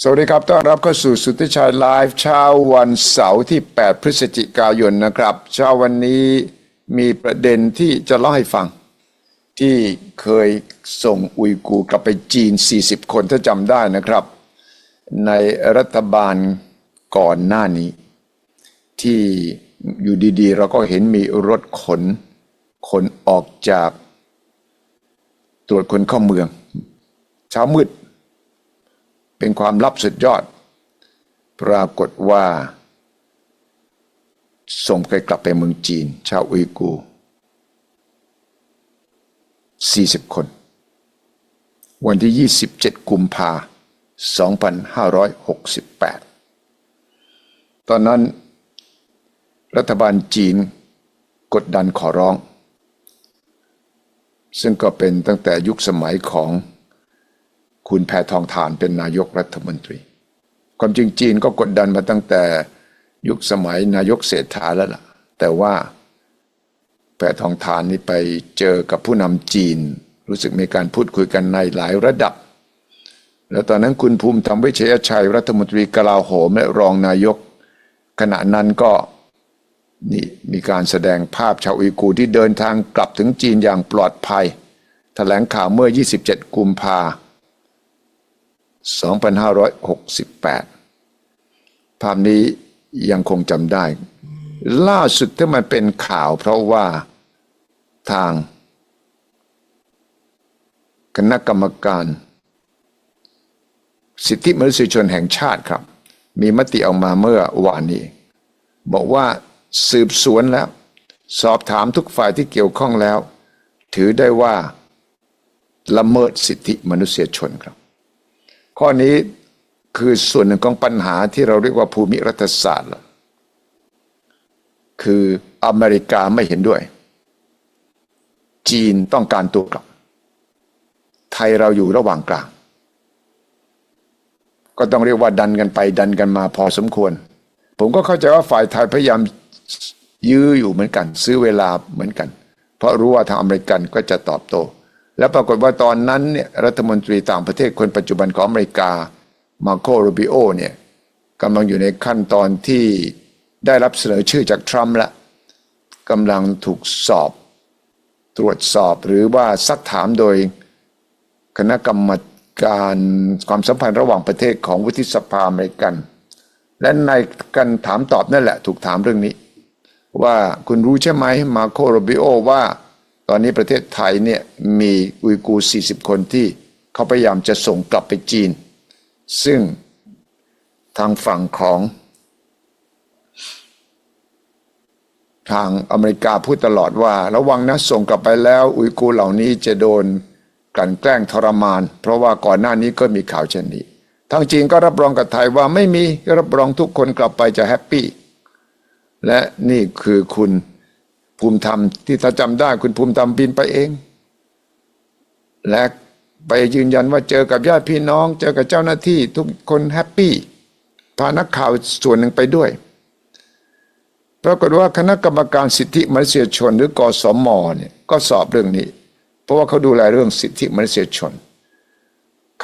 สวัสดีครับ ต้อนรับเข้าสู่สุทธิชัยไลฟ์เช้าวันเสาร์ที่ 8 พฤศจิกายนนะครับ เช้าวันนี้มีประเด็นที่จะเล่าให้ฟัง ที่เคยส่งอุยกูร์กลับไปจีน 40 คนถ้าจำได้นะครับ ในรัฐบาลก่อนหน้านี้ ที่อยู่ดีๆ เราก็เห็นมีรถขนคนออกจากตรวจคนเข้าเมือง เช้ามืด เป็นความลับสุดยอด ปรากฏว่า ส่งไปกลับไปเมืองจีน ชาวอุยกู40 คน วันที่ 27 กุมภา2568 ตอนนั้น รัฐบาลจีนกดดันขอร้อง ซึ่งก็เป็นตั้งแต่ยุคสมัยของ คุณแพทองทานเป็นนายกรัฐมนตรี ความจริงจีนก็กดดันมาตั้งแต่ยุคสมัยนายกเศรษฐาแล้วล่ะ แต่ว่าแพทองทานนี่ไปเจอกับผู้นำจีน รู้สึกมีการพูดคุยกันในหลายระดับ แล้วตอนนั้นคุณภูมิธรรมวิเชยชัยรัฐมนตรีกลาโหมและรองนายก ขณะนั้นก็นี่มีการแสดงภาพชาวอุยกูที่เดินทางกลับถึงจีนอย่างปลอดภัยแถลงข่าวเมื่อ 27 กุมภา 2568 ภาพนี้ยังคงจำได้ ล่าสุดที่มันเป็นข่าวเพราะว่าทาง คณะกรรมการ สิทธิมนุษยชนแห่งชาติครับ มีมติออกมาเมื่อวานนี้ บอกว่าสืบสวนแล้ว สอบถามทุกฝ่ายที่เกี่ยวข้องแล้ว ถือได้ว่าละเมิดสิทธิมนุษยชนครับ ข้อนี้คือส่วนหนึ่งของปัญหาที่เราเรียกว่าภูมิรัฐศาสตร์ คืออเมริกาไม่เห็นด้วย จีนต้องการตัวกลับ ไทยเราอยู่ระหว่างกลาง ก็ต้องเรียกว่าดันกันไปดันกันมาพอสมควร ผมก็เข้าใจว่าฝ่ายไทยพยายามยื้ออยู่เหมือนกัน ซื้อเวลาเหมือนกัน เพราะรู้ว่าทางอเมริกันก็จะตอบโต้ แล้วปรากฏว่าตอนนั้นเนี่ยรัฐมนตรีต่างประเทศคนปัจจุบันของอเมริกามาโคโรบิโอเนี่ยกำลังอยู่ในขั้นตอนที่ได้รับเสนอชื่อจากทรัมป์ละกำลังถูกสอบ ตรวจสอบหรือว่าซักถามโดยคณะกรรมการความสัมพันธ์ระหว่างประเทศของวุฒิสภาอเมริกัน และในการถามตอบนั่นแหละ ถูกถามเรื่องนี้ ว่าคุณรู้ใช่ไหมมาโคโรบิโอว่า ตอนนี้ประเทศไทยเนี่ยมีอุยกูร์40 คนที่เขาพยายามจะส่งกลับไปจีน ซึ่งทางฝั่งของ ทางอเมริกาพูดตลอดว่า ระวังนะส่งกลับไปแล้วอุยกูร์เหล่านี้จะโดนกลั่นแกล้งทรมาน เพราะว่าก่อนหน้านี้ก็มีข่าวเช่นนี้ ทางจีนก็รับรองกับไทยว่าไม่มีรับรองทุกคนกลับไปจะแฮปปี้และนี่คือคุณ ภูมิธรรมที่ถ้าจำได้คุณภูมิธรรมบินไปเอง และไปยืนยันว่าเจอกับญาติพี่น้อง เจอกับเจ้าหน้าที่ทุกคนแฮปปี้พานักข่าวส่วนหนึ่งไปด้วยปรากฏว่าคณะกรรมการสิทธิมนุษยชน หรือกสมเนี่ยก็สอบเรื่องนี้ เพราะว่าเขาดูแลเรื่องสิทธิมนุษยชน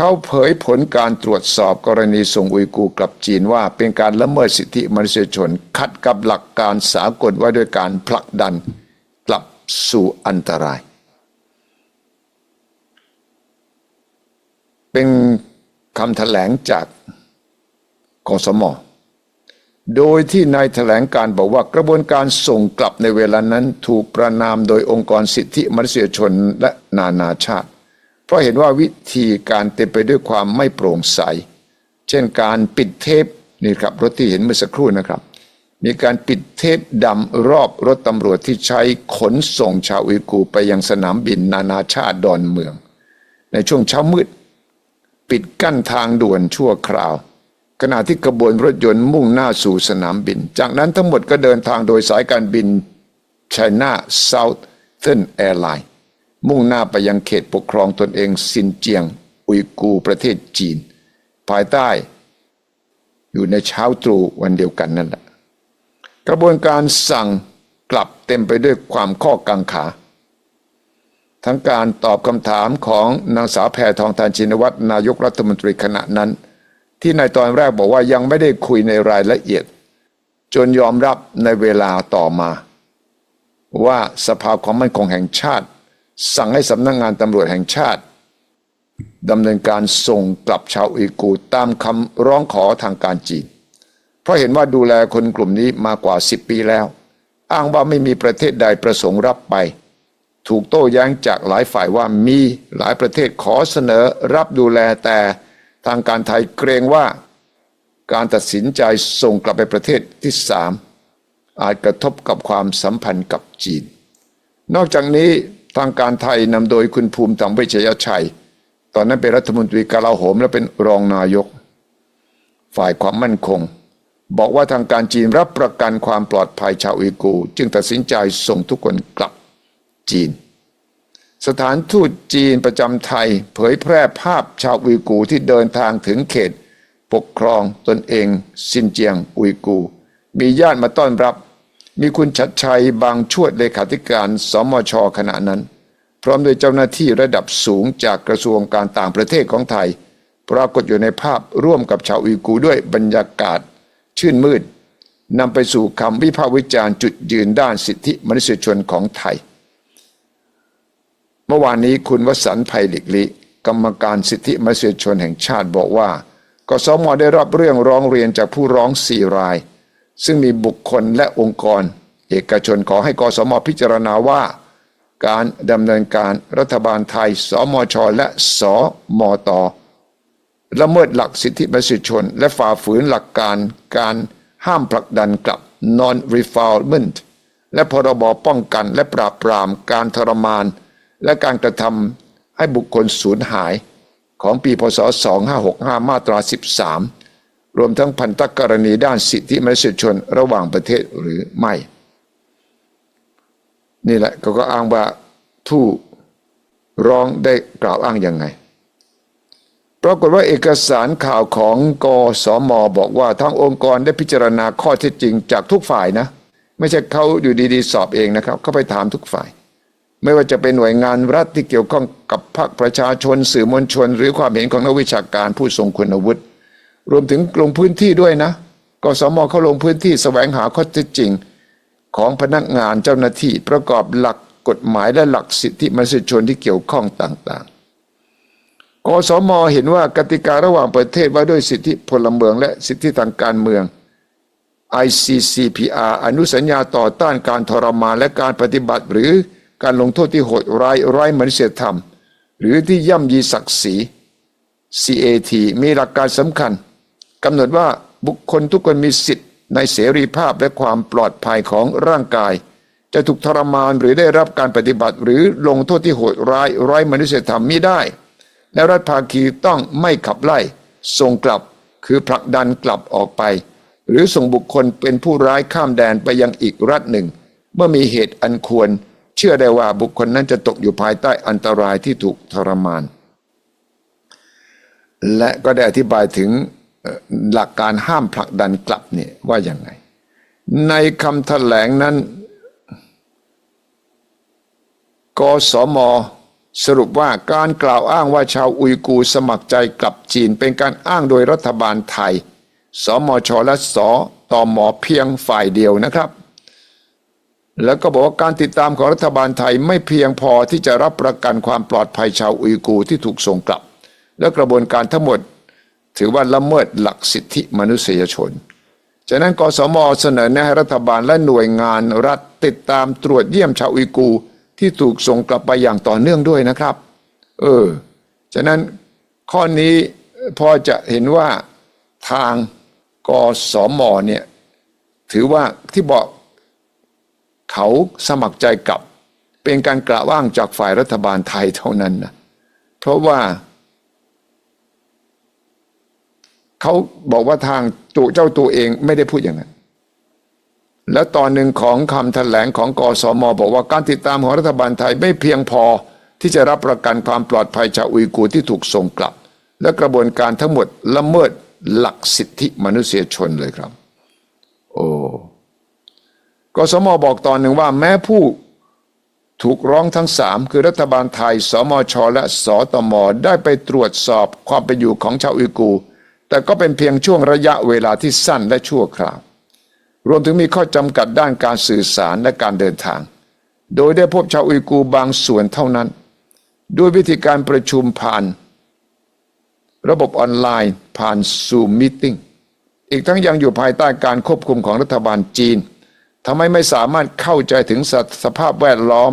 เขาเผยผลการตรวจสอบกรณีส่งอุยกูกลับจีนว่าเป็นการละเมิดสิทธิมนุษยชน ขัดกับหลักการสากลไว่าด้วยการผลักดันกลับสู่อันตราย เป็นคำแถลงจากกสมโดยที่นายแถลงการบอกว่ากระบวนการส่งกลับในเวลานั้นถูกประนามโดยองค์กรสิทธิมนุษยชนและนานาชาติ เพราะเห็นว่าวิธีการเต็มไปด้วยความไม่โปร่งใส เช่นการปิดเทปนี่ครับรถที่เห็นเมื่อสักครู่นะครับ มีการปิดเทปดำรอบรถตำรวจที่ใช้ขนส่งชาวอุยกูไปยังสนามบินนานาชาติดอนเมือง ในช่วงเช้ามืด ปิดกั้นทางด่วนชั่วคราว ขณะที่กระบวนรถยนต์มุ่งหน้าสู่สนามบิน จากนั้นทั้งหมดก็เดินทางโดยสายการบิน China Southern Airlines มุ่งหน้าไปยังเขตปกครองตนเองซินเจียง อุยกูประเทศจีน ภายใต้ อยู่ในเช้าตรู่วันเดียวกันนั่นแหละกระบวนการสั่งกลับเต็มไปด้วยความข้อกังขา ทั้งการตอบคำถามของนางสาวแพทองทานชินวัตรนายกรัฐมนตรีขณะนั้น ที่ในตอนแรกบอกว่ายังไม่ได้คุยในรายละเอียด จนยอมรับในเวลาต่อมา ว่าสภาความมั่นคงแห่งชาติ สั่งให้สำนักงงานตำรวจแห่งชาติดำเนินการส่งกลับชาวอุยกูตามคำร้องขอทางการจีน เพราะเห็นว่าดูแลคนกลุ่มนี้มากว่า 10 ปีแล้ว อ้างว่าไม่มีประเทศใดประสงค์รับไป ถูกโต้แย้งจากหลายฝ่ายว่ามีหลายประเทศขอเสนอรับดูแลแต่ทางการไทยเกรงว่าการตัดสินใจส่งกลับไปประเทศที่สามอาจกระทบกับความสัมพันธ์กับจีน นอกจากนี้ ทางการไทยนำโดยคุณภูมิธรรมเวชยชัย ตอนนั้นเป็นรัฐมนตรีกลาโหม และเป็นรองนายก ฝ่ายความมั่นคง บอกว่าทางการจีนรับประกันความปลอดภัยชาวอุยกู จึงตัดสินใจส่งทุกคนกลับจีน สถานทูตจีนประจำไทย เผยแพร่ภาพชาวอุยกูที่เดินทางถึงเขต ปกครองตนเอง ซินเจียงอุยกู มีญาติมาต้อนรับ มีคุณชัดชัยบางชวดเลขาธิการสมชขณะนั้น พร้อมด้วยเจ้าหน้าที่ระดับสูงจากกระทรวงการต่างประเทศของไทย ปรากฏอยู่ในภาพร่วมกับชาวอุยกูด้วยบรรยากาศ ชื่นมืดนำไปสู่คำวิพากษ์วิจารณ์จุดยืนด้านสิทธิมนุษยชนของไทย เมื่อวานนี้คุณวสันต์ไพลิกลิกรรมการสิทธิมนุษยชนแห่งชาติบอกว่ากสมได้รับเรื่องร้องเรียนจากผู้ร้องสี่ราย ซึ่งมีบุคคลและองค์กร เอกชนขอให้กสมพิจารณาว่า การดำเนินการรัฐบาลไทย สมช และสมตละเมิดหลักสิทธิมนุษยชน และฝ่าฝืนหลักการการห้ามผลักดันกลับ non refoulement และพรบป้องกันและปราบปรามการทรมาน และการกระทำให้บุคคลสูญหายของปีพศ 2565 มาตรา 13 รวมทั้งพันธกรณีด้านสิทธิมนุษยชนระหว่างประเทศหรือไม่ นี่แหละเขาก็อ้างว่าผู้ร้องได้กล่าวอ้างยังไงปรากฏว่าเอกสารข่าวของกสมบอกว่าทางองค์กรได้พิจารณาข้อเท็จจริงจากทุกฝ่ายนะ ไม่ใช่เขาอยู่ดีๆ สอบเองนะครับเขาไปถามทุกฝ่าย ไม่ว่าจะเป็นหน่วยงานรัฐที่เกี่ยวข้องกับภาคประชาชนสื่อมวลชน หรือความเห็นของนักวิชาการผู้ทรงคุณวุฒิ รวมถึงลงพื้นที่ด้วยนะกสมเขาลงพื้นที่แสวงหาข้อเท็จจริง ของพนักงานเจ้าหน้าที่ประกอบหลักกฎหมายและหลักสิทธิมนุษยชนที่เกี่ยวข้องต่างๆ กสมเห็นว่ากติการะหว่างประเทศว่าด้วยสิทธิพลเมืองและสิทธิทางการเมือง ICCPR อนุสัญญาต่อต้านการทรมานและการปฏิบัติ หรือการลงโทษที่โหดร้ายไร้มนุษยธรรม หรือที่ย่ำยีศักดิ์ศรี CAT มีหลักการสำคัญ กำหนดว่าบุคคลทุกคนมีสิทธิ์ในเสรีภาพและความปลอดภัยของร่างกาย จะถูกทรมานหรือได้รับการปฏิบัติ หรือลงโทษที่โหดร้ายไร้มนุษยธรรมมิได้ และรัฐภาคีต้องไม่ขับไล่ส่งกลับคือผลักดันกลับออกไป หรือส่งบุคคลเป็นผู้ร้ายข้ามแดนไปยังอีกรัฐหนึ่ง เมื่อมีเหตุอันควร เชื่อได้ว่าบุคคลนั้นจะตกอยู่ภายใต้อันตรายที่ถูกทรมาน และก็ได้อธิบายถึง หลักการห้ามผลักดันกลับเนี่ยว่าอย่างไง ในคำแถลงนั้น กสมสรุปว่าการกล่าวอ้างว่าชาวอุยกูร์สมัครใจกลับจีน เป็นการอ้างโดยรัฐบาลไทย สมชและสตมเพียงฝ่ายเดียวนะครับ แล้วก็บอกว่าการติดตามของรัฐบาลไทยไม่เพียงพอที่จะรับประกันความปลอดภัยชาวอุยกูร์ที่ถูกส่งกลับ และกระบวนการทั้งหมด ถือว่าละเมิดหลักสิทธิมนุษยชน ฉะนั้นกสมเสนอแนะให้รัฐบาลและหน่วยงานรัฐติดตามตรวจเยี่ยมชาวอุยกูที่ถูกส่งกลับไปอย่างต่อเนื่องด้วยนะครับ เออ ฉะนั้นข้อนี้พอจะเห็นว่าทางกสมเนี่ยถือว่าที่บอกเขาสมัครใจกลับ เป็นการกล่าวอ้างจากฝ่ายรัฐบาลไทยเท่านั้นนะเพราะว่า เขาบอกว่าทางตัวเจ้าตัวเองไม่ได้พูดอย่างนั้น แล้วตอนหนึ่งของคำแถลงของกสมบอกว่าการติดตามของรัฐบาลไทยไม่เพียงพอที่จะรับประกันความปลอดภัยชาวอุยกูที่ถูกส่งกลับ และกระบวนการทั้งหมดละเมิดหลักสิทธิมนุษยชนเลยครับ โอ้กสมบอกตอนหนึ่งว่าแม้ผู้ถูกร้องทั้งสามคือรัฐบาลไทย สมช และสตม ได้ไปตรวจสอบความเป็นอยู่ของชาวอุยกูร์ แต่ก็เป็นเพียงช่วงระยะเวลาที่สั้นและชั่วคราว รวมถึงมีข้อจำกัดด้านการสื่อสารและการเดินทาง โดยได้พบชาวอุยกูบางส่วนเท่านั้น ด้วยวิธีการประชุมผ่าน ระบบออนไลน์ผ่าน Zoom Meeting อีกทั้งยังอยู่ภายใต้การควบคุมของรัฐบาลจีนทำให้ไม่สามารถเข้าใจถึงสสภาพแวดล้อม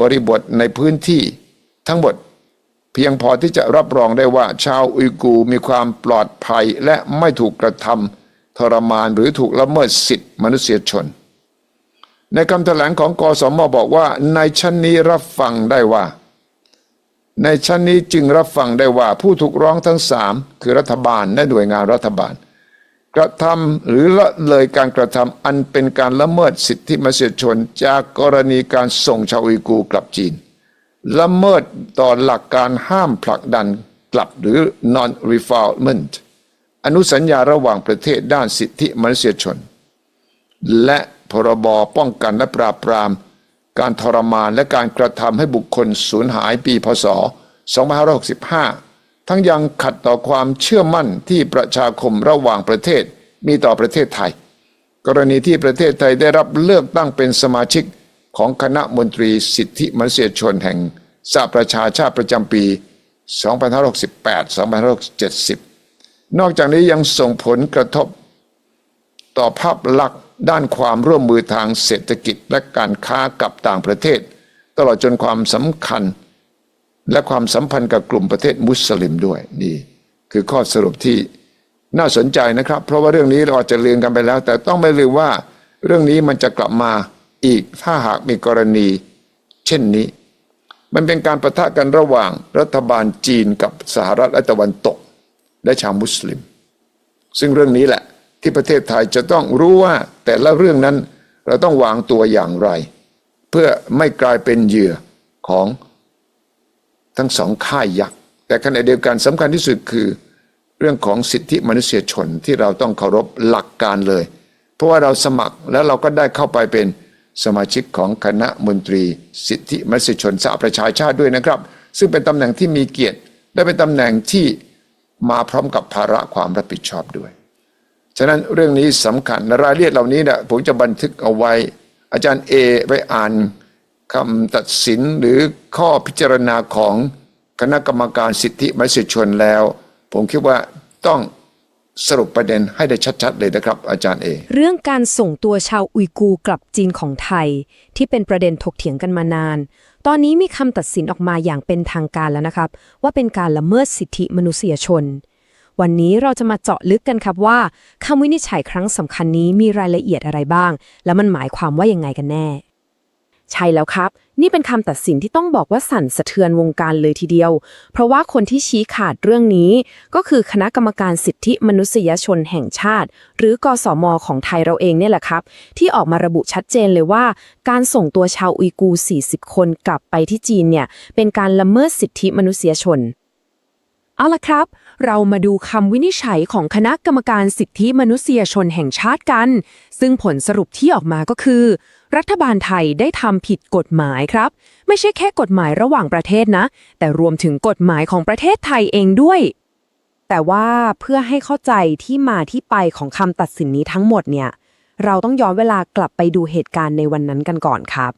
บริบทในพื้นที่ทั้งหมด พียงพอที่จะรับรองได้ว่าชาวอุยกูมีความปลอดภัยและไม่ถูกกระทำทรมานหรือถูกละเมิดสิทธิมนุษยชน ในคำแถลงของกสมบอกว่า ในชั้นนี้รับฟังได้ว่า ในชั้นนี้จึงรับฟังได้ว่า ผู้ถูกร้องทั้งสามคือรัฐบาลและหน่วยงานรัฐบาล กระทำหรือละเลยการกระทำอันเป็นการละเมิดสิทธิมนุษยชน จากกรณีการส่งชาวอุยกูกลับจีน ละเมิดต่อหลักการห้ามผลักดันกลับหรือ non refoulement อนุสัญญาระหว่างประเทศด้านสิทธิมนุษยชน และพรบป้องกันและปราบปราม การทรมานและการกระทำให้บุคคลสูญหายปีพศ 2565 ทั้งยังขัดต่อความเชื่อมั่นที่ประชาคมระหว่างประเทศมีต่อประเทศไทย กรณีที่ประเทศไทยได้รับเลือกตั้งเป็นสมาชิก ของคณะมนตรีสิทธิมนุษยชนแห่งสหประชาชาติประจำปี 2568-2570 นอกจากนี้ยังส่งผลกระทบ ต่อภาพลักษณ์ด้านความร่วมมือทางเศรษฐกิจและการค้ากับต่างประเทศ ตลอดจนความสำคัญ และความสัมพันธ์กับกลุ่มประเทศมุสลิมด้วยนี่ คือข้อสรุปที่น่าสนใจนะครับ เพราะว่าเรื่องนี้เราอาจจะลืมกันไปแล้ว แต่ต้องไม่ลืมว่าเรื่องนี้มันจะกลับมา อีกถ้าหากมีกรณี เช่นนี้ มันเป็นการประทะกันระหว่างรัฐบาลจีนกับสหรัฐและตะวันตก และชาวมุสลิม ซึ่งเรื่องนี้แหละที่ประเทศไทยจะต้องรู้ว่าแต่ละเรื่องนั้นเราต้องวางตัวอย่างไร เพื่อไม่กลายเป็นเหยื่อของทั้งสองค่ายยักษ์ แต่ขณะเดียวกันสำคัญที่สุดคือ เรื่องของสิทธิมนุษยชนที่เราต้องเคารพหลักการเลย เพราะว่าเราสมัครแล้วเราก็ได้เข้าไปเป็น สมาชิกของคณะมนตรี สิทธิมนุษยชนสหประชาชาติด้วยนะครับ ซึ่งเป็นตำแหน่งที่มีเกียรติและเป็นตำแหน่งที่มาพร้อมกับภาระความรับผิดชอบด้วย ฉะนั้นเรื่องนี้สำคัญรายละเอียดเหล่านี้นี่ยผมจะบันทึกเอาไว้ อาจารย์เอไปอ่านคำตัดสินหรือข้อพิจารณาของคณะกรรมการสิทธิมนุษยชนแล้ว ผมคิดว่าต้อง สรุปประเด็นให้ได้ชัดๆเลยนะครับ อาจารย์เอ เรื่องการส่งตัวชาวอุยกูร์กลับจีนของไทย ที่เป็นประเด็นถกเถียงกันมานาน ตอนนี้มีคำตัดสินออกมาอย่างเป็นทางการแล้วนะครับ ว่าเป็นการละเมิดสิทธิมนุษยชน วันนี้เราจะมาเจาะลึกกันครับว่าคำวินิจฉัยครั้งสำคัญนี้มีรายละเอียดอะไรบ้าง และมันหมายความว่ายังไงกันแน่ ใช่แล้วครับ นี่เป็นคำตัดสินที่ต้องบอกว่าสั่นสะเทือนวงการเลยทีเดียว เพราะว่าคนที่ชี้ขาดเรื่องนี้ ก็คือคณะกรรมการสิทธิมนุษยชนแห่งชาติ หรือกสมของไทยเราเองเนี่ยแหละครับ ที่ออกมาระบุชัดเจนเลยว่า การส่งตัวชาวอุยกู 40 คนกลับไปที่จีนเนี่ยเป็นการละเมิดสิทธิมนุษยชนเอาละครับ เรามาดูคำวินิจฉัยของคณะกรรมการสิทธิมนุษยชนแห่งชาติกัน ซึ่งผลสรุปที่ออกมาก็คือ รัฐบาลไทยได้ทำผิดกฎหมายครับ ไม่ใช่แค่กฎหมายระหว่างประเทศนะ แต่รวมถึงกฎหมายของประเทศไทยเองด้วย แต่ว่าเพื่อให้เข้าใจที่มาที่ไปของคำตัดสินนี้ทั้งหมดเนี่ย เราต้องย้อนเวลากลับไปดูเหตุการณ์ในวันนั้นกันก่อนครับ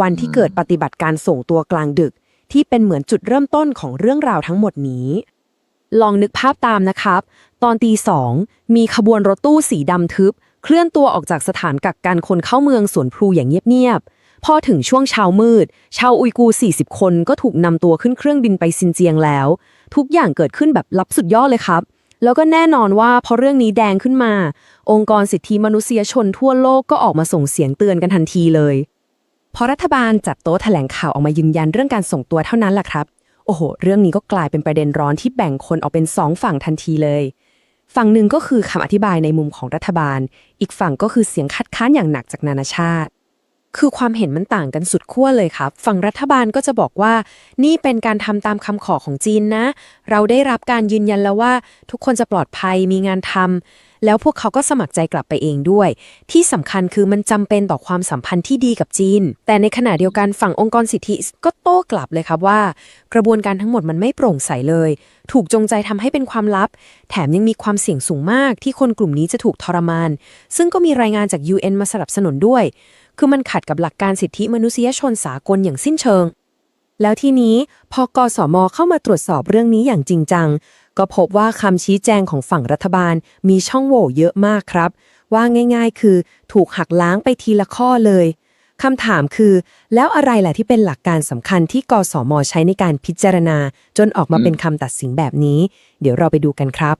วันที่เกิดปฏิบัติการส่งตัวกลางดึก ที่เป็นเหมือนจุดเริ่มต้นของเรื่องราวทั้งหมดนี้ลองนึกภาพตามนะครับ ตอนตีสองมีขบวนรถตู้สีดำทึบ เคลื่อนตัวออกจากสถานกักกันคนเข้าเมืองสวนพลูอย่างเงียบๆ พอถึงช่วงเช้ามืด ชาวอุยกูร์40 คนก็ถูกนำตัวขึ้นเครื่องบินไปซินเจียงแล้ว ทุกอย่างเกิดขึ้นแบบลับสุดยอดเลยครับแล้วก็แน่นอนว่าพอเรื่องนี้แดงขึ้นมา องค์กรสิทธิมนุษยชนทั่วโลกก็ออกมาส่งเสียงเตือนกันทันทีเลยพอรัฐบาลจัดโต๊ะแถลงข่าวออกมายืนยันเรื่องการส่งตัวเท่านั้นแหละครับ โอ้โห เรื่องนี้ก็กลายเป็นประเด็นร้อนที่แบ่งคนออกเป็นสองฝั่งทันทีเลย ฝั่งหนึ่งก็คือคำอธิบายในมุมของรัฐบาล อีกฝั่งก็คือเสียงคัดค้านอย่างหนักจากนานาชาติ คือความเห็นมันต่างกันสุดขั้วเลยครับ ฝั่งรัฐบาลก็จะบอกว่า นี่เป็นการทำตามคำขอของจีนนะ เราได้รับการยืนยันแล้วว่า ทุกคนจะปลอดภัยมีงานทำ แล้วพวกเขาก็สมัครใจกลับไปเองด้วย ที่สำคัญคือมันจำเป็นต่อความสัมพันธ์ที่ดีกับจีน แต่ในขณะเดียวกันฝั่งองค์กรสิทธิก็โต้กลับเลยครับว่า กระบวนการทั้งหมดมันไม่โปร่งใสเลย ถูกจงใจทำให้เป็นความลับ แถมยังมีความเสี่ยงสูงมากที่คนกลุ่มนี้จะถูกทรมาน ซึ่งก็มีรายงานจาก UN มาสนับสนุนด้วย คือมันขัดกับหลักการสิทธิมนุษยชนสากลอย่างสิ้นเชิงแล้วทีนี้พอกสมเข้ามาตรวจสอบเรื่องนี้อย่างจริงจัง ก็พบว่าคำชี้แจงของฝั่งรัฐบาลมีช่องโหว่เยอะมากครับ ว่าง่ายๆ คือถูกหักล้างไปทีละข้อเลยคำถามคือ แล้วอะไรแหละที่เป็นหลักการสำคัญที่กสมใช้ในการพิจารณา จนออกมาเป็นคำตัดสินแบบนี้ เดี๋ยวเราไปดูกันครับ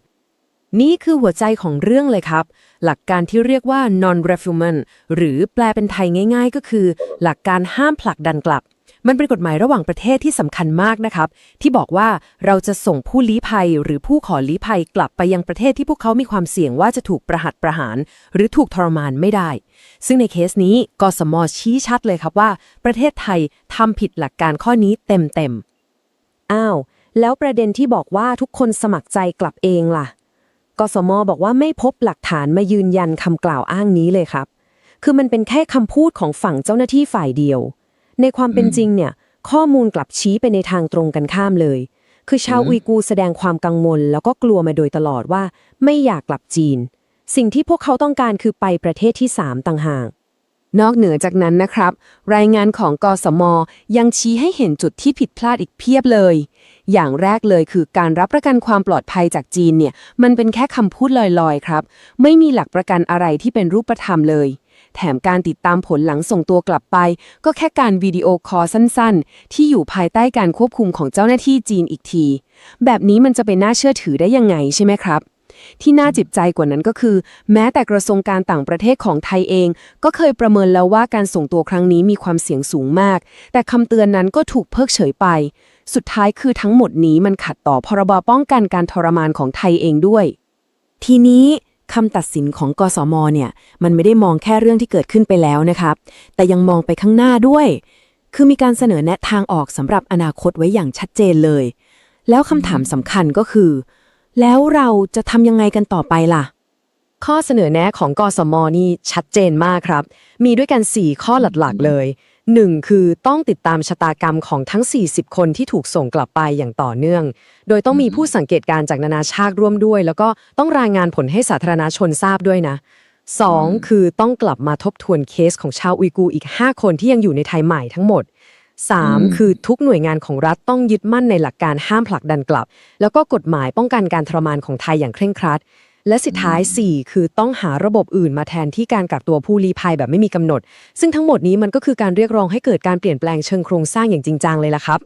นี่คือหัวใจของเรื่องเลยครับ หลักการที่เรียกว่า non refoulement หรือแปลเป็นไทยง่าย ๆ ก็คือ หลักการห้ามผลักดันกลับ มันเป็นกฎหมายระหว่างประเทศที่สำคัญมากนะครับ ที่บอกว่าเราจะส่งผู้ลี้ภัยหรือผู้ขอลี้ภัยกลับไปยังประเทศที่พวกเขามีความเสี่ยงว่าจะถูกประหัตประหาร หรือถูกทรมานไม่ได้ ซึ่งในเคสนี้กสมชี้ชัดเลยครับว่า ประเทศไทยทำผิดหลักการข้อนี้เต็มๆอ้าว แล้วประเด็นที่บอกว่าทุกคนสมัครใจกลับเองล่ะกสมบอกว่าไม่พบหลักฐานมายืนยันคำกล่าวอ้างนี้เลยครับ คือมันเป็นแค่คำพูดของฝั่งเจ้าหน้าที่ฝ่ายเดียว ในความเป็นจริงเนี่ย ข้อมูลกลับชี้ไปในทางตรงกันข้ามเลย คือชาวอุยกูร์แสดงความกังวลแล้วก็กลัวมาโดยตลอดว่า ไม่อยากกลับจีน สิ่งที่พวกเขาต้องการคือไปประเทศที่ 3ต่างหากนอกเหนือจากนั้นนะครับ รายงานของกสม ยังชี้ให้เห็นจุดที่ผิดพลาดอีกเพียบเลย อย่างแรกเลยคือการรับประกันความปลอดภัยจากจีนเนี่ย มันเป็นแค่คำพูดลอยๆ ครับ ไม่มีหลักประกันอะไรที่เป็นรูปธรรมเลย แถมการติดตามผลหลังส่งตัวกลับไป ก็แค่การวิดีโอคอลสั้นๆ ที่อยู่ภายใต้การควบคุมของเจ้าหน้าที่จีนอีกที แบบนี้มันจะเป็นน่าเชื่อถือได้ยังไงใช่ไหมครับที่น่าจิตใจกว่านั้นก็คือ แม้แต่กระทรวงการต่างประเทศของไทยเอง ก็เคยประเมินแล้วว่าการส่งตัวครั้งนี้มีความเสี่ยงสูงมาก แต่คำเตือนนั้นก็ถูกเพิกเฉยไป สุดท้ายคือทั้งหมดนี้มันขัดต่อพรบป้องกันการทรมานของไทยเองด้วย ทีนี้ คำตัดสินของกสมเนี่ยมันไม่ได้มองแค่เรื่องที่เกิดขึ้นไปแล้วนะครับ แต่ยังมองไปข้างหน้าด้วย คือมีการเสนอแนะทางออกสำหรับอนาคตไว้อย่างชัดเจนเลย แล้วคำถามสำคัญก็คือ แล้วเราจะทำยังไงกันต่อไปล่ะ ข้อเสนอแนะของกสมนี่ชัดเจนมากครับ มีด้วยกัน 4 ข้อหลักๆเลย 1. คือต้องติดตามชะตากรรมของทั้ง 40 คนที่ถูกส่งกลับไปอย่างต่อเนื่อง โดยต้องมีผู้สังเกตการณ์จากนานาชาติร่วมด้วย แล้วก็ต้องรายงานผลให้สาธารณชนทราบด้วยนะ 2. คือต้องกลับมาทบทวนเคสของชาวอุยกูร์อีก 5 คนที่ยังอยู่ในไทยใหม่ทั้งหมด 3. คือทุกหน่วยงานของรัฐต้องยึดมั่นในหลักการห้ามผลักดันกลับ แล้วก็กฎหมายป้องกันการทรมานของไทยอย่างเคร่งครัด และสุดท้าย 4 คือต้องหาระบบอื่นมาแทนที่การกักตัวผู้ลี้ภัยแบบไม่มีกำหนด ซึ่งทั้งหมดนี้มันก็คือการเรียกร้องให้เกิดการเปลี่ยนแปลงเชิงโครงสร้างอย่างจริงจังเลยล่ะครับ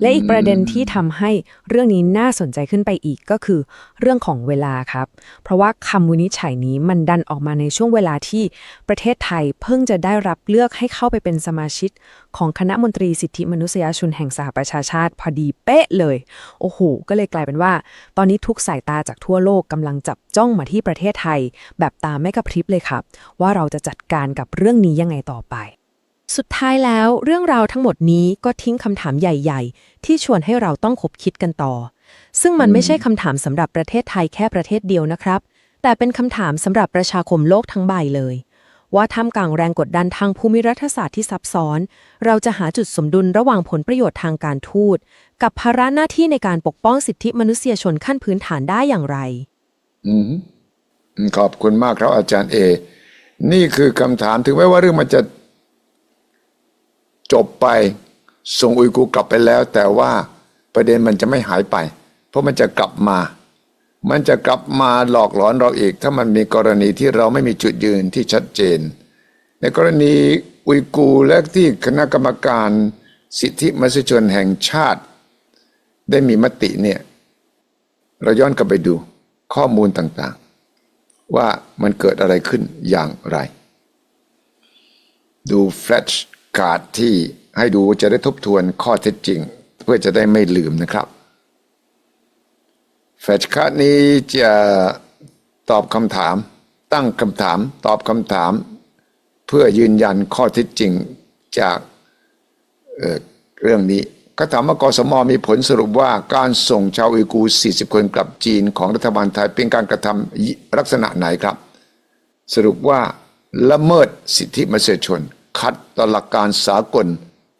และอีกประเด็นที่ทำให้เรื่องนี้น่าสนใจขึ้นไปอีกก็คือ เรื่องของเวลาครับ เพราะว่าคำวินิจฉัยนี้มันดันออกมาในช่วงเวลาที่ประเทศไทยเพิ่งจะได้รับเลือกให้เข้าไปเป็นสมาชิก ของคณะมนตรีสิทธิมนุษยชนแห่งสหประชาชาติพอดีเป๊ะเลย โอ้โห ก็เลยกลายเป็นว่า ตอนนี้ทุกสายตาจากทั่วโลกกำลังจับจ้องมาที่ประเทศไทย แบบตาไม่กระพริบเลยครับ ว่าเราจะจัดการกับเรื่องนี้ยังไงต่อไป สุดท้ายแล้วเรื่องราวทั้งหมดนี้ก็ทิ้งคำถามใหญ่ ๆ ที่ชวนให้เราต้องคบคิดกันต่อ ซึ่งมันไม่ใช่คำถามสำหรับประเทศไทยแค่ประเทศเดียวนะครับ แต่เป็นคำถามสำหรับประชาคมโลกทั้งใบเลย ว่าท่ามกลางแรงกดดันทางภูมิรัฐศาสตร์ที่ซับซ้อน เราจะหาจุดสมดุลระหว่างผลประโยชน์ทางการทูต กับภาระหน้าที่ในการปกป้องสิทธิมนุษยชนขั้นพื้นฐานได้อย่างไรอืมขอบคุณมากครับอาจารย์เอ นี่คือคำถามถึงแม้ว่าเรื่องมันจะ จบไปส่งอุยกูร์กลับไปแล้ว แต่ว่าประเด็นมันจะไม่หายไป เพราะมันจะกลับมา มันจะกลับมาหลอกหลอนเราอีก ถ้ามันมีกรณีที่เราไม่มีจุดยืนที่ชัดเจน ในกรณีอุยกูร์และที่คณะกรรมการสิทธิมนุษยชนแห่งชาติ ได้มีมติเนี่ยเราย้อนกลับไปดูข้อมูลต่างๆ ว่ามันเกิดอะไรขึ้นอย่างไร ดูแฟลช การ์ดที่ให้ดูจะได้ทบทวนข้อเท็จจริง เพื่อจะได้ไม่ลืมนะครับแฟชการ์นี้จะตอบคำถาม ตั้งคำถามตอบคำถาม เพื่อยืนยันข้อเท็จจริงจากเเรื่องนี้ก็ถามว่ากสมมีผลสรุปว่าการส่งชาวอุยกู 40 คนกลับจีนของรัฐบาลไทยเป็นการกระทำลักษณะไหนครับ สรุปว่าละเมิดสิทธิมนุษยชน ขัดต่อหลักการสากล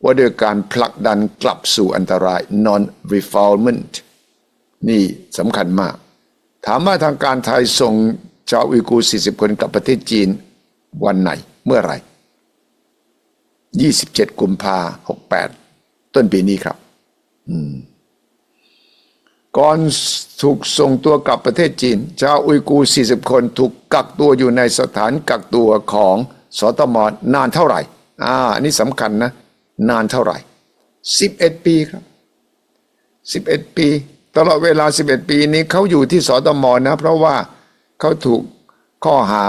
ว่าโดยการผลักดันกลับสู่อันตราย non refoulement นี่สำคัญมาก ถามว่าทางการไทยส่งชาวอุยกูร์40 คนกลับประเทศจีนวันไหนเมื่อไหร่ 27 กุมภา68 ต้นปีนี้ครับก่อนถูกส่งตัวกลับประเทศจีน ชาวอุยกูร์40 คนถูกกักตัวอยู่ในสถานกักตัวของ สตมนานเท่าไหร่อ่าอันนี้สำคัญนะ นานเท่าไหร่11ปีครับ11ปี ตลอดเวลา11ปีนี้เขาอยู่ที่สตมนะ เพราะว่าเขาถูกข้อหา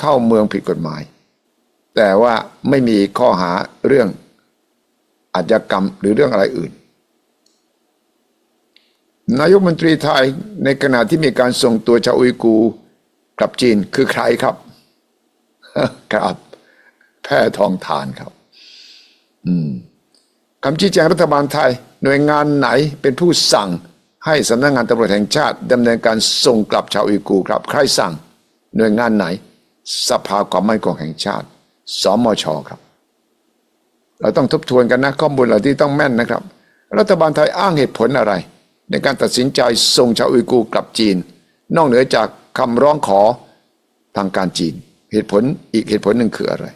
เข้าเมืองผิดกฎหมาย แต่ว่าไม่มีข้อหาเรื่องอาชญากรรมหรือเรื่องอะไรอื่น นายกมนตรีไทยในขณะที่มีการส่งตัวชาวอุยกูกลับจีนคือใครครับ ครับแพทองทานครับคำชี้แจงรัฐบาลไทย หน่วยงานไหนเป็นผู้สั่งให้สำนักงานตำรวจแห่งชาติดำเนินการส่งกลับชาวอุยกูครับ ใครสั่ง หน่วยงานไหน สภาความมั่นคงแห่งชาติ สมชครับ เราต้องทบทวนกันนะข้อมูลเหล่าที่ต้องแม่นนะครับ รัฐบาลไทยอ้างเหตุผลอะไร ในการตัดสินใจส่งชาวอุยกูกลับจีน นอกเหนือจากคำร้องขอทางการจีน เหตุผลอีกเหตุผลหนึ่งคืออะไร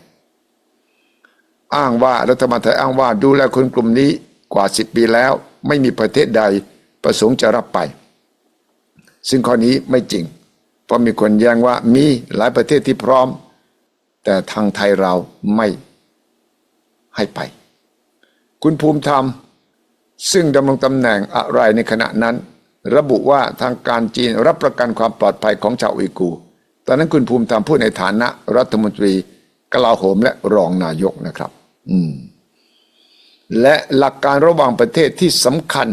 อ้างว่ารัฐบาลไทยอ้างว่าดูแลคนกลุ่มนี้กว่าสิบปีแล้ว ไม่มีประเทศใดประสงค์จะรับไป ซึ่งข้อนี้ไม่จริง เพราะมีคนแย้งว่ามีหลายประเทศที่พร้อม แต่ทางไทยเราไม่ให้ไป คุณภูมิธรรม ซึ่งดำรงตำแหน่งอะไรในขณะนั้น ระบุว่าทางการจีนรับประกันความปลอดภัยของชาวอุยกูร์ ตอนนั้นคุณภูมิธรรมพูดในฐานะ รัฐมนตรีกลาโหมและรองนายกนะครับ อืม และหลักการระหว่างประเทศที่สำคัญ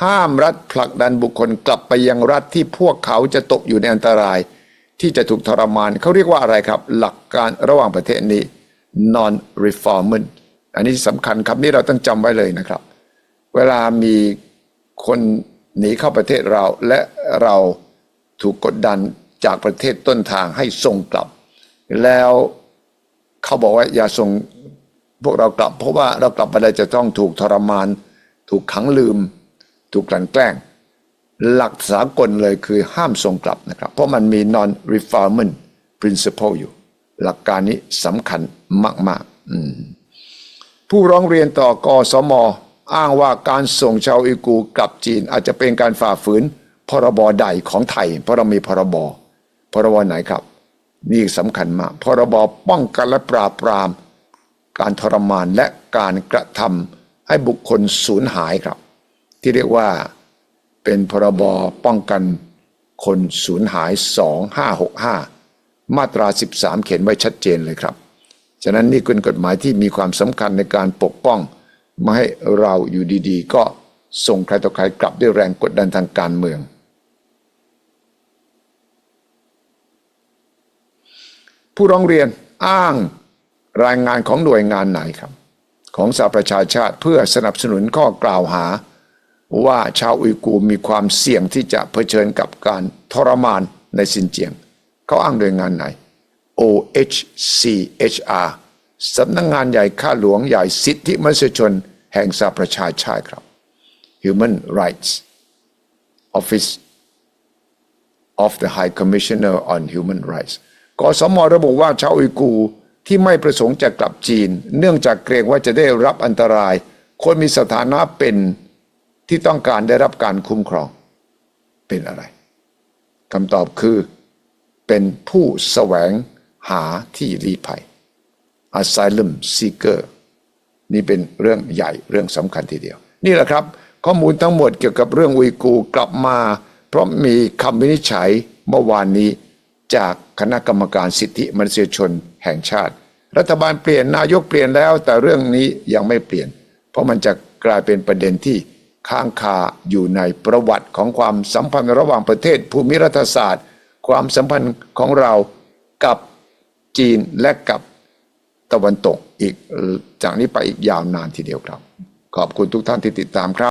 ห้ามรัฐผลักดันบุคคลกลับไปยังรัฐที่พวกเขาจะตกอยู่ในอันตราย ที่จะถูกทรมานเขาเรียกว่าอะไรครับ หลักการระหว่างประเทศนี้ non reformment อันนี้สำคัญครับนี่เราต้องจำไว้เลยนะครับ เวลามีคนหนีเข้าประเทศเราและเราถูกกดดัน จากประเทศต้นทางให้ส่งกลับ แล้วเขาบอกว่าอย่าส่งพวกเรากลับ เพราะว่าเรากลับไปแล้วจะต้องถูกทรมาน ถูกขังลืม ถูกกลั่นแกล้ง หลักสากลเลยคือห้ามส่งกลับนะครับ เพราะมันมี non refoulement principle อยู่ หลักการนี้สำคัญมากๆผู้ร้องเรียนต่อกสมอ้างว่าการส่งชาวอุยกูกลับจีนอาจจะเป็นการฝ่าฝืนพรบใดของไทย เพราะเรามีพรบ พรบไหนครับ นี่สำคัญมากพรบป้องกันและปราบปราม การทรมานและการกระทำให้บุคคลสูญหายครับ ที่เรียกว่าเป็นพรบป้องกันคนสูญหาย 2565 มาตรา 13 เขียนไว้ชัดเจนเลยครับ ฉะนั้นนี่เป็นกฎหมายที่มีความสำคัญในการปกป้องไม่ให้เราอยู่ดีๆ ก็ส่งใครต่อใครกลับด้วยแรงกดดันทางการเมือง ผู้ร้องเรียนอ้างรายงานของหน่วยงานไหนครับ ของสหประชาชาติเพื่อสนับสนุนข้อกล่าวหา ว่าชาวอุยกูมีความเสี่ยงที่จะเผชิญกับการทรมานในซินเจียง เขาอ้างหน่วยงานไหน OHCHR สำนักงงานใหญ่ข้าหลวงใหญ่สิทธิมนุษยชน แห่งสหประชาชาติครับ Human Rights Office of the High Commissioner on Human Rights กสมระบุว่าชาวอุยกูที่ไม่ประสงค์จะกลับจีน เนื่องจากเกรงว่าจะได้รับอันตรายคนมีสถานะเป็นที่ต้องการได้รับการคุ้มครองเป็นอะไรคำตอบคือ เป็นผู้แสวงหาที่ลี้ภัย asylum seeker นี่เป็นเรื่องใหญ่เรื่องสำคัญทีเดียว นี่แหละครับ ข้อมูลทั้งหมดเกี่ยวกับเรื่องอุยกูกลับมา เพราะมีคำวินิจฉัยเมื่อวานนี้ จากคณะกรรมการสิทธิมนุษยชนแห่งชาติ รัฐบาลเปลี่ยนนายกเปลี่ยนแล้ว แต่เรื่องนี้ยังไม่เปลี่ยน เพราะมันจะกลายเป็นประเด็นที่ค้างคาอยู่ในประวัติของความสัมพันธ์ระหว่างประเทศภูมิรัฐศาสตร์ ความสัมพันธ์ของเรากับจีนและกับตะวันตกอีกจากนี้ไปอีกยาวนานทีเดียวครับ ขอบคุณทุกท่านที่ติดตามครับ